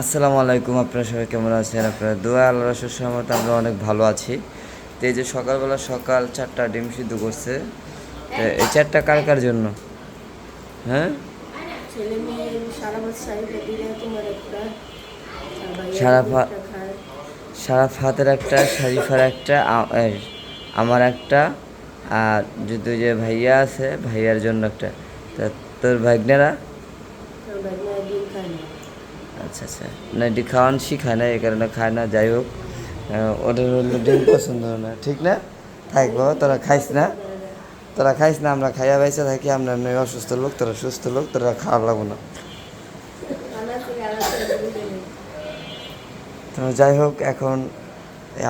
আসসালামু আলাইকুম, আপনারা সবাই কেমন আছেন? আপনারা দোয়া আল্লাহ রসুল সহমত আমরা অনেক ভালো আছি। তো এই যে সকালবেলা সকাল চারটা ডিম সিদ্ধ করছে এই চারটা কার কার জন্য? হ্যাঁ? ছেলে মেয়ে সারা বছর শাড়ি দিলে তোমার একটা শারিফার একটা আমার একটা, আর যদি যে ভাইয়া আছে, ভাইয়ার জন্য একটা। তা তোর ভাগ্নেরা? আচ্ছা আচ্ছা। না, এটি খাওয়ান শিখায় না, এই কারণে খায় না, যাই হোক। ওদের হলো ডিম পছন্দ না, ঠিক না? থাকব তোরা খাইস না। তোরা খাইস না, আমরা খাইয়া বাইসা থাকি, আমরা এমনি অসুস্থ লোক, তোরা সুস্থ লোক, তোরা খাওয়া লাগবো না। তো যাই হোক, এখন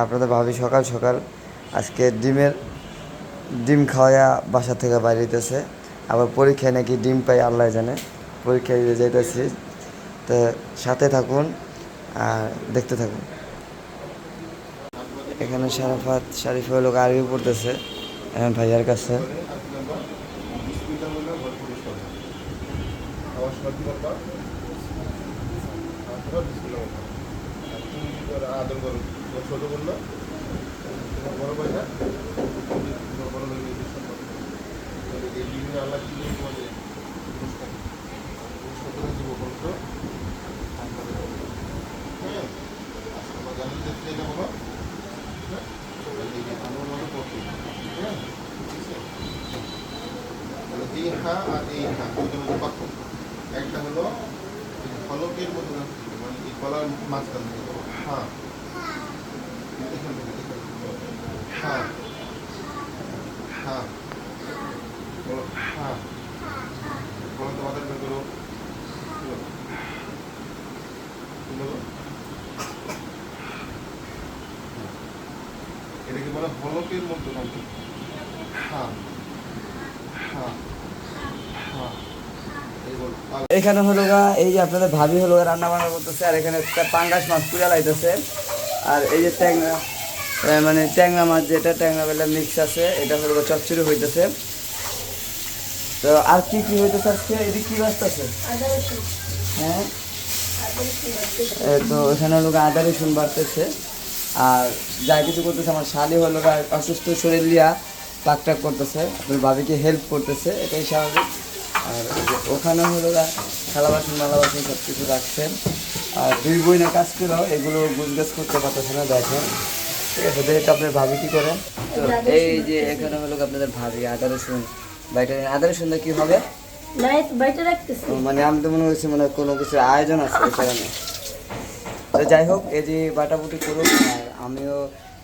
আপনাদের ভাবি সকাল সকাল আজকে ডিমের ডিম খাওয়া বাসা থেকে বাইরে দিতেছে আবার পরীক্ষায় নাকি ডিম পাই, আল্লাহ জানে। পরীক্ষায় দিতে যাইতেছি তো সাথে থাকুন আর দেখতে থাকুন। এখানে শারাফাত শারিফা লোক আরবি পড়তেছে ভাইয়ার কাছে। আমার সর্দি করবা তারপর বিসমিল্লাহ বলবা। আর তুমি কি করে আদর করো তোমার ছোট বলল তোমার বড় ভাই না তুমি তোমার বড় ভাই বিশ্বাস করো তাহলে এই বিভিন্ন আল্লাহ কি দিয়ে তোমাদের পুরস্কার পুরস্কার করে দিব বলতো হ্যাঁ আজকে আমার জানি দেখতে এটা বলো হ্যাঁ এই যে আমার মনে করতে হ্যাঁ ঠিক আছে তাহলে এই হা আর এই হা দুটো মধ্যে পার্থক্য একটা হলো এই যে ফলকের মতো না, মানে এই কলার মাঝখান থেকে হা এখান থেকে এখান থেকে। হা হা বলো। বলো তো মাথার বের করো কি বলো? কি বলো? এটাকে বলে ফলকের মতো কণ্ঠ হা হা হা এই বল। আর এখানে হলো গা, এই যে আপনাদের ভাবি হলো রান্না বান্না করতেছে, আর এখানে পাঙ্গাস মাছ পুরা লাইতেছে। আর এই যে ট্যাংরা মানে ট্যাংরা মাছ যেটা ট্যাংরা বেলা মিক্স আছে এটা হলো চচ্চড়ি হইতেছে। তো আর কি কি হইতেছে আজকে? এদিকে কি বাঁচতেছে হ্যাঁ? তো এখানে হলো আদা রসুন বাড়তেছে। আর যা কিছু করতেছে আমার শালি হলো অসুস্থ শরীর লিয়া পাক টাক করতেছে। আপনার ভাবিকে হেল্প করতেছে এটাই স্বাভাবিক। আর ওখানে হলো থালা বাসন মালা বাসন সব কিছু রাখছেন। আর দুই বই না কাজ করেও এগুলো গুজগাছ করতে পারতেছে না দেখেন। ঠিক আছে যেহেতু আপনার ভাবি কি করেন? তো এই যে এখানে হলো আপনাদের ভাবি আদা রসুন বাইটা আদা রসুন দিয়ে কি হবে? মানে আমি তো মনে মানে কোনো কিছু আয়োজন আছে তো যাই হোক এই যে বাটাবুটি করুন আর আমিও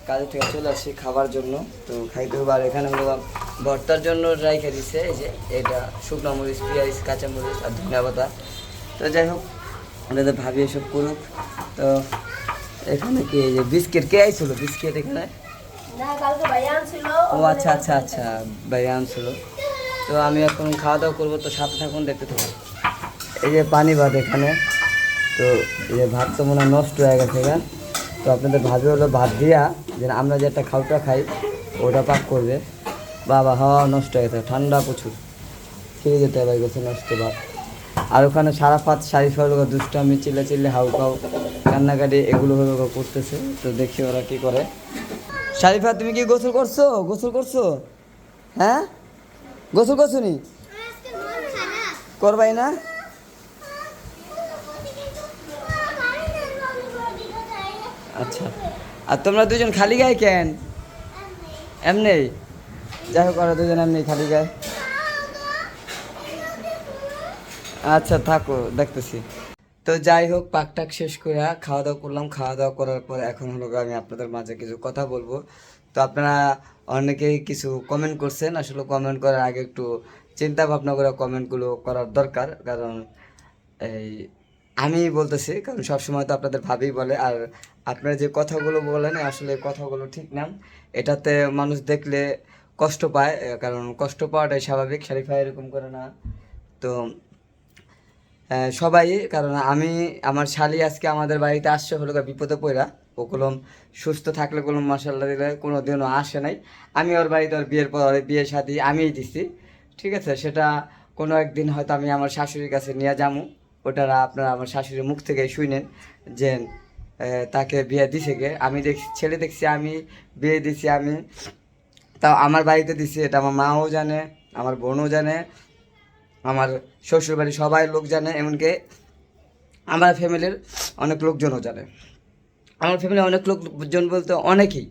কাজে থেকে চলে আসছি খাবার জন্য। তো খাইতে হবে আর এখানে হলো ভর্তার জন্য রাইখে দিচ্ছে এই যে এটা শুকনো মরিচ পেঁয়াজ কাঁচামরিচ আর ধনিয়া পাতা। তো যাই হোক আমাদের ভাবি এসব করুক। তো এখানে কি এই যে বিস্কিট? কে আইছিল বিস্কিট এখানে? ও আচ্ছা আচ্ছা আচ্ছা ভাইয়া আনছিল। তো আমি এখন খাওয়া দাওয়া করব তো সাথে থাকুন দেখতে থাকুন। এই যে পানি ভাত এখানে। তো এই যে ভাত তো মনে হয় নষ্ট হয়ে গেছে এখান। তো আপনাদের ভাবি হলো ভাত দিয়া যে আমরা যে একটা খাওয়াটা খাই ওটা পাক করবে। বাবা হাওয়া নষ্ট হয়ে গেছে ঠান্ডা প্রচুর। ফিরে যেতে হবে গেছে নষ্ট ভাত। আর ওখানে সারা ফাত সারি ফাড়ি দুষ্টামি চিল্লা চিল্লে হাউকাউ। কান্নাকাটি এগুলো করতেছে, তো দেখি ওরা কি করে। শারিফা, তুমি কি গোসল করছ? গোসল করছ? হ্যাঁ? গোসল করছ নি? করবাই না? আচ্ছা। আর তোমরা দুজন খালি গায়ে কেন? এমনি? যাই হোক, ওরা দুজন এমনি খালি গায়ে। আচ্ছা থাকো, দেখতেছি। তো যাই হোক পাক টাক শেষ করে খাওয়া দাওয়া করলাম। খাওয়া দাওয়া করার পর এখন হলো আমি আপনাদের মাঝে কিছু কথা বলব। তো আপনারা অনেকেই কিছু কমেন্ট করছেন। আসলে কমেন্ট করার আগে একটু চিন্তা ভাবনা করে কমেন্টগুলো করার দরকার। কারণ এই আমি বলতেছি, কারণ সবসময় তো আপনাদের ভাবেই বলে। আর আপনারা যে কথাগুলো বলেন, আসলে কথাগুলো ঠিক না। এটাতে মানুষ দেখলে কষ্ট পায়, কারণ কষ্ট পাওয়াটাই স্বাভাবিক। শারিফা এরকম করে না। তো সবাই, কারণ আমি, আমার শালি আজকে আমাদের বাড়িতে আসছে হলো বিপদে পড়া ও কলম সুস্থ থাকলে কলম মাসাল্লাহ দিলে কোনো দিনও আসে নাই। আমি ওর বাড়িতে ওর বিয়ের পর ওর বিয়ে শাদি আমিই দিছি। ঠিক আছে, সেটা কোনো একদিন হয়তো আমি আমার শাশুড়ির কাছে নিয়ে যাব ওটারা আপনারা আমার শাশুড়ির মুখ থেকে শুনেন যে তাকে বিয়ে দিছে কে। আমি দেখছি, ছেলে দেখছি, আমি বিয়ে দিছি আমি। তাও আমার বাড়িতে দিছি, এটা আমার মাও জানে, আমার বোনও জানে। আমার শ্বশুর বাড়ির সবাই লোক জানে, এমনকি আমার ফ্যামিলির অনেক লোকজনও জানে। আমার ফ্যামিলি অনেক লোকজন বলতে অনেকেই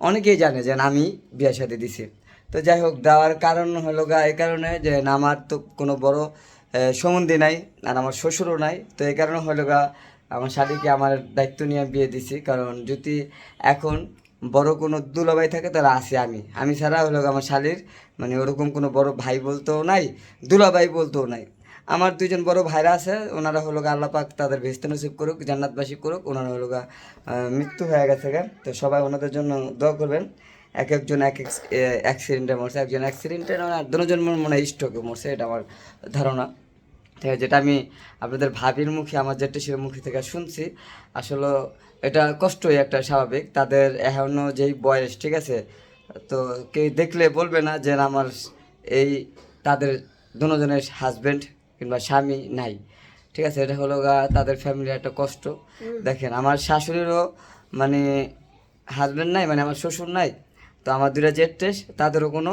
অনেকেই জানে যে আমি বিয়ে শাদি দিছি। তো যাই হোক, দেওয়ার কারণ হলো গা, এই কারণে যে আমার তো কোনো বড় সম্বন্ধী নাই আর আমার শ্বশুরও নাই। তো এই কারণে হলো গা, আমার শালিকে আমার দায়িত্ব নিয়ে বিয়ে দিছি। কারণ যদি এখন বড় কোনো দুলাভাই থাকে, তাহলে আসি আমি। আমি ছাড়া হলো আমার শালির মানে ওরকম কোনো বড় ভাই বলতেও নাই, দুলাভাই বলতেও নাই। আমার দুজন বড় ভাইরা আছে, ওনারা হলো আল্লাহ পাক তাদের ভেস্তে নসিব করুক, জান্নাতবাসী করুক, ওনারা হলো মৃত্যু হয়ে গেছে তো সবাই ওনাদের জন্য দোয়া করবেন। এক একজন এক এক অ্যাক্সিডেন্টে মরছে, একজন অ্যাক্সিডেন্টে দুজন মনে হয় স্ট্রোকে মরছে, এটা আমার ধারণা। ঠিক আছে যেটা আমি আপনাদের ভাবির মুখে আমার জেটেসের মুখে থেকে শুনছি আসলে এটা কষ্টই একটা স্বাভাবিক তাদের এখনও যেই বয়স ঠিক আছে? তো কেউ দেখলে বলবে না যে আমার এই তাদের দুজনের হাজব্যান্ড কিংবা স্বামী নাই ঠিক আছে? এটা হলো গা তাদের ফ্যামিলির একটা কষ্ট। দেখেন আমার শাশুড়িরও মানে হাজব্যান্ড নাই মানে আমার শ্বশুর নাই তো আমার দুটা জেট টেস্ট তাদেরও কোনো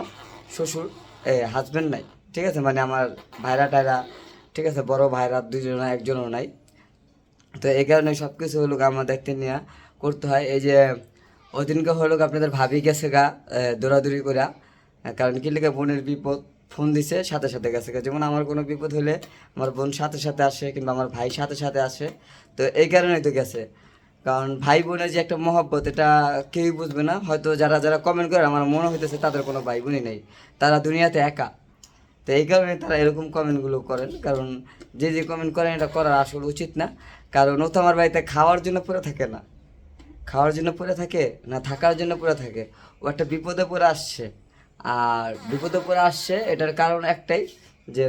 শ্বশুর হাজব্যান্ড নাই ঠিক আছে? মানে আমার ভাইরা টাইরা ঠিক আছে, বড় ভাইরা দুজন একজনও নাই। তো এই কারণে সব কিছু হলো দায়িত্ব নিয়ে করতে হয়। এই যে ওই দিনকে হলো আপনাদের ভাবি গেছে গা দৌড়াদৌড়ি করা কারণ কি লেগে বোনের বিপদ, ফোন দিছে, সাথে সাথে গেছে। যেমন আমার কোনো বিপদ হলে আমার বোন সাথে সাথে আসে, কিংবা আমার ভাই সাথে সাথে আসে। তো এই কারণেই তো গেছে। কারণ ভাই বোনের যে একটা মহব্বত, এটা কেউই বুঝবে না। হয়তো যারা যারা কমেন্ট করে, আমার মনে হইতেছে তাদের কোনো ভাই বোনই নেই। তারা দুনিয়াতে একা। তো এই কারণে তারা এরকম কমেন্টগুলো করেন। কারণ যে যে কমেন্ট করেন, এটা করার আসলে উচিত না। কারণ ও তো আমার বাড়িতে খাওয়ার জন্য পড়ে থাকে না। খাওয়ার জন্য পড়ে থাকে না, থাকার জন্য পড়ে থাকে। ও একটা বিপদে পড়ে আসছে। আর বিপদে পড়ে আসছে, এটার কারণ একটাই যে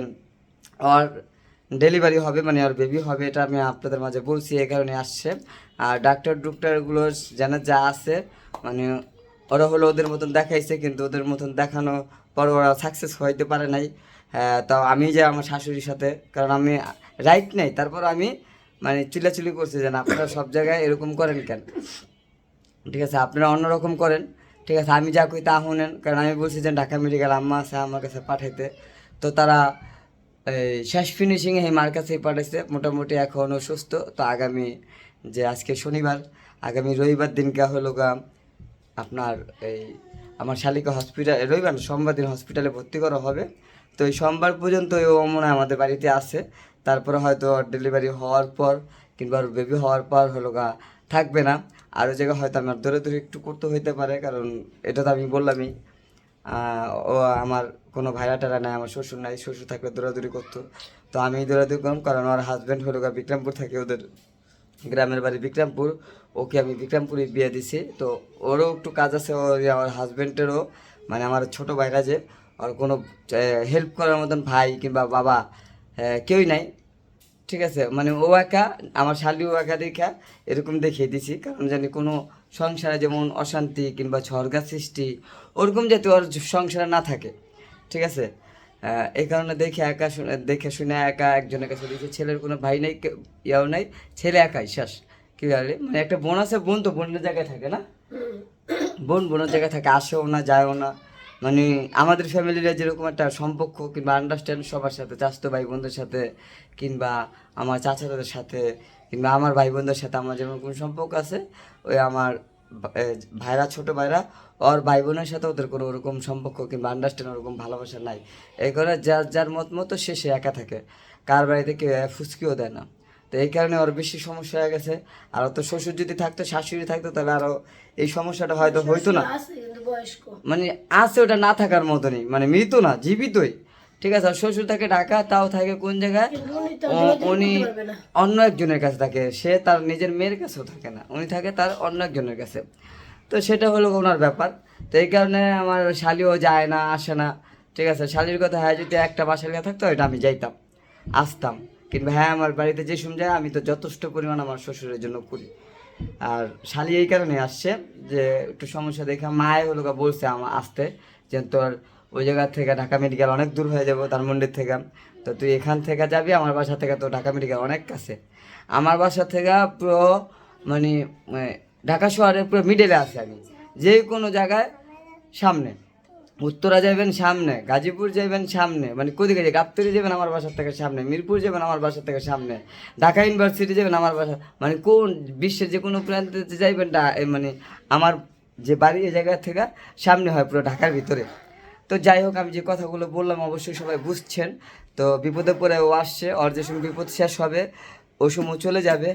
ওর ডেলিভারি হবে মানে আর বেবি হবে, এটা আমি আপনাদের মাঝে বলছি, এই কারণে আসছে। আর ডাক্তার ডুক্টারগুলো যেন যা আছে মানে ওরা হলো ওদের মতন দেখাইছে, কিন্তু ওদের মতন দেখানো পর ওরা সাকসেস হইতে পারে নাই। হ্যাঁ, তাও আমি যে আমার শাশুড়ির সাথে কারণ আমি রাইট নেই তারপর আমি মানে চিল্লাচিল্লি করছি যে আপনারা সব জায়গায় এরকম করেন কেন? ঠিক আছে আপনারা অন্যরকম করেন। ঠিক আছে আমি যা কই তা শুনেন কারণ আমি বলছি যে ঢাকা মেডিকেল আম্মা আছে আমার কাছে পাঠাইতে। তো তারা শেষ ফিনিশিংয়ে এই মার কাছেই পাঠাইছে মোটামুটি এখন অসুস্থ তো আগামী যে আজকে শনিবার আগামী রবিবার দিনকে হলো আপনার এই আমার শালিকা হসপিটাল, রবিবার সোমবার দিন হসপিটালে ভর্তি করা হবে। তো এই সোমবার পর্যন্ত ও মনে হয় আমাদের বাড়িতে আছে। তারপরে হয়তো ডেলিভারি হওয়ার পর কিংবা বেবি হওয়ার পর হলো গা থাকবে না। আরও জায়গায় হয়তো আমার দূরে দূরে একটু করতে হইতে পারে, কারণ এটা তো আমি বললামই ও আমার কোনো ভাইরা টারা নাই, আমার শ্বশুর নাই, শ্বশুর থাকলে দৌড়াদৌড়ি করতো। তো আমি দৌড়াদৌড়ি করলাম, কারণ আমার হাজব্যান্ড হলো বিক্রমপুর থাকে ওদের গ্রামের বাড়ি বিক্রমপুর। ওকে আমি বিক্রমপুরে বিয়ে দিছি। তো ওরও একটু কাজ আছে ওর আমার হাজব্যান্ডেরও মানে আমার ছোট ভাইরা যে আর কোনো হেল্প করার মতন ভাই কিংবা বাবা কেউই নাই। ঠিক আছে? মানে ও একা, আমার শালিও একা দেখা, এরকম দেখিয়ে দিছি। কারণ জানি কোনো সংসারে যেমন অশান্তি কিংবা ঝড়গা সৃষ্টি, ওরকম যাতে ওর সংসারে না থাকে। ঠিক আছে? এই কারণে দেখে একা শুনে, দেখে শুনে একা একজনের কাছে দিয়েছি ছেলের কোনো ভাই নেই ইয়াও নেই, ছেলে একাই, শেষ। কি বলে? মানে একটা বোন আছে, বোন তো বোনের জায়গায় থাকে না? বোন বোনের জায়গায় থাকে, আসেও না, যায়ও না। মানে আমাদের ফ্যামিলির যেরকম একটা সম্পর্ক কিংবা আন্ডারস্ট্যান্ড সবার সাথে চাস্তো ভাই বোনদের সাথে কিংবা আমার চাচাদের সাথে কিংবা আমার ভাই বোনদের সাথে আমার যেমন কোনো সম্পর্ক আছে, ওই আমার ভাইরা, ছোট ভাইরা ওর ভাই বোনের সাথে ওদের কোনো ওরকম সম্পর্ক কিংবা আন্ডারস্ট্যান্ড ওরকম ভালোবাসা নাই এই করে যার যার মত মতো সে সে একা থাকে কার বাড়িতে কেউ ফুসকিও দেয় না তো এই কারণে ওর বেশি সমস্যা হয়ে গেছে আর তো শ্বশুর যদি থাকতো শাশুড়ি থাকতো তাহলে আরও এই সমস্যাটা হয়তো হইতো না মানে আছে ওটা না থাকার মতনই মানে মৃত না জীবিতই ঠিক আছে শ্বশুর থাকে ঢাকা তাও থাকে কোন জায়গায়? উনি। অন্য একজনের কাছে থাকে। সে তার নিজের মেয়ের কাছেও থাকে না। উনি থাকে তার অন্য একজনের কাছে। তো সেটা হলো ওনার ব্যাপার। তো এই কারণে আমার শালিও যায় না, আসে না। ঠিক আছে, শালির কথা হ্যাঁ যদি একটা বাসার কাছে থাকতো এটা আমি যাইতাম, আসতাম। কিন্তু হ্যাঁ আমার বাড়িতে যে সময় যায় আমি তো যথেষ্ট পরিমাণ আমার শ্বশুরের জন্য করি। আর শালি এই কারণে আসছে যে, একটু সমস্যা দেখে মায়ে হলো বলছে আমার আসতে যে, তোর ওই জায়গা থেকে ঢাকা মেডিকেল অনেক দূর হয়ে যাব ধানমন্ডির থেকে। তো তুই এখান থেকে যাবি, আমার বাসা থেকে তো ঢাকা মেডিকেল অনেক কাছে। আমার বাসা থেকে পুরো মানে ঢাকা শহরের পুরো মিডলে আছে আমি। যে কোনো জায়গায় সামনে। উত্তরা যাবেন সামনে, গাজীপুর যাবেন সামনে মানে কোদিকে যে গাবতলি যাবেন আমার বাসার থেকে সামনে, মিরপুর যাবেন আমার বাসার থেকে সামনে, ঢাকা ইউনিভার্সিটি যাবেন আমার বাসা মানে কোন বিশ্বের যে কোনো প্রান্তে যাইবেন মানে আমার যে বাড়ি এই জায়গা থেকে সামনে হয় পুরো ঢাকার ভিতরে। তো যাই হোক, আমি যে কথাগুলো বললাম অবশ্যই সবাই বুঝছেন। তো বিপদে পড়ে ও আসছে সময় বিপদ শেষ হবে ওই সময় চলে যাবে।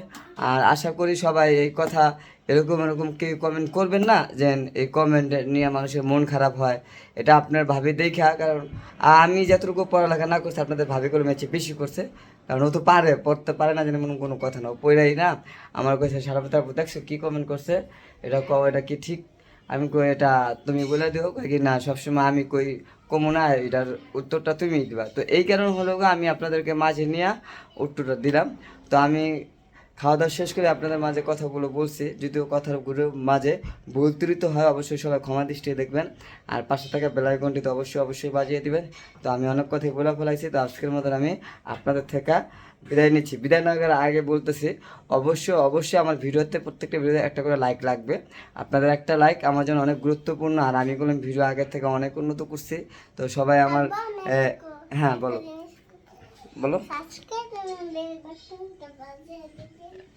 আর আশা করি সবাই এই কথা এরকম এরকম কেউ কমেন্ট করবেন না যে এই কমেন্ট নিয়ে মানুষের মন খারাপ হয়। এটা আপনার ভাবি দেখা, কারণ আমি যতটুকু পড়ালেখা না করছি, আপনাদের ভাবি করে ম্যাচে বেশি করছে। কারণ ও তো পারে, পড়তে পারে না যেন কোনো কথা না। পড়াই না। আমার কাছে সারা তারপর দেখছ কী কমেন্ট করছে? এটা কও, এটা কি ঠিক? আমি কই, এটা তুমি বলে দিও। কি, না, সবসময় আমি কই, কমো না, এটার উত্তরটা তুমি দিবা। তো এই কারণ হলো আমি আপনাদেরকে মাঝে নিয়ে উত্তরটা দিলাম। তো আমি খাওয়া দাওয়া শেষ করে আপনাদের মাঝে কথাগুলো বলছি যদিও কথাগুলোর মাঝে ভুল ত্রুটি হয় অবশ্যই সবাই ক্ষমা দৃষ্টিতে দেখবেন। আর পাশে থাকা বেলায় ঘন্টি তো অবশ্যই অবশ্যই বাজিয়ে দিবেন। তো আমি অনেক কথাই বলে ফেলাইছি তো আজকের মতন আমি আপনাদের থেকে বিদায় নিচ্ছি। বিদায় না করার আগে বলতেছি অবশ্যই অবশ্যই আমার ভিডিওতে প্রত্যেকটা ভিডিওতে একটা করে লাইক লাগবে। আপনাদের একটা লাইক আমার জন্য অনেক গুরুত্বপূর্ণ আর আমি বললাম ভিডিও আগের থেকে অনেক উন্নত করছি। তো সবাই আমার হ্যাঁ বলো। বলো।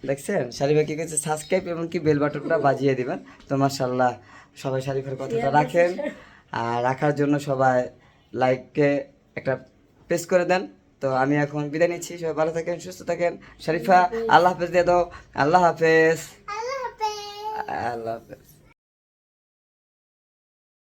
দেখছেন? শারিফা কি করছে সাবস্ক্রাইব এবং কি বেল বাটনটা বাজিয়ে দিবেন? তো মার্শাল্লাহ সবাই শারিফের কথাটা রাখেন। আর রাখার জন্য সবাই লাইককে একটা প্রেস করে দেন। তো আমি এখন বিদায় নিচ্ছি। সবাই ভালো থাকেন সুস্থ থাকেন। শারিফা আল্লাহ হাফেজ। দিয়ে দাও আল্লাহ হাফেজ। আল্লাহ হাফেজ।